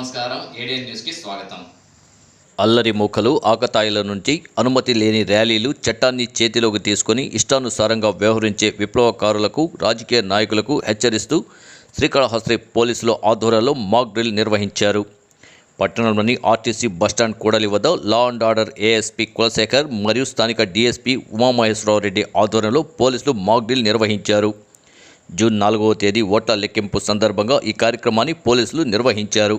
ఏడియన్ న్యూస్కి స్వాగతం. అల్లరి మూకలు ఆకతాయిల నుంచి అనుమతి లేని ర్యాలీలు చట్టాన్ని చేతిలోకి తీసుకొని ఇష్టానుసారంగా వ్యవహరించే విప్లవకారులకు రాజకీయ నాయకులకు హెచ్చరిస్తూ శ్రీకాళహస్తి పోలీసుల ఆధ్వర్యంలో మాక్ డ్రిల్ నిర్వహించారు. పట్టణంలోని ఆర్టీసీ బస్టాండ్ కూడలి వద్ద law and order ASP Kulasekhar మరియు స్థానిక డీఎస్పీ ఉమామహేశ్వరరావు రెడ్డి ఆధ్వర్యంలో పోలీసులు మాక్ డ్రిల్ నిర్వహించారు. జూన్ నాలుగవ తేదీ ఓట్ల లెక్కింపు సందర్భంగా ఈ కార్యక్రమాన్ని పోలీసులు నిర్వహించారు.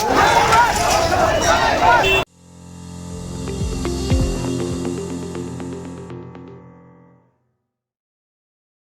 Yeah.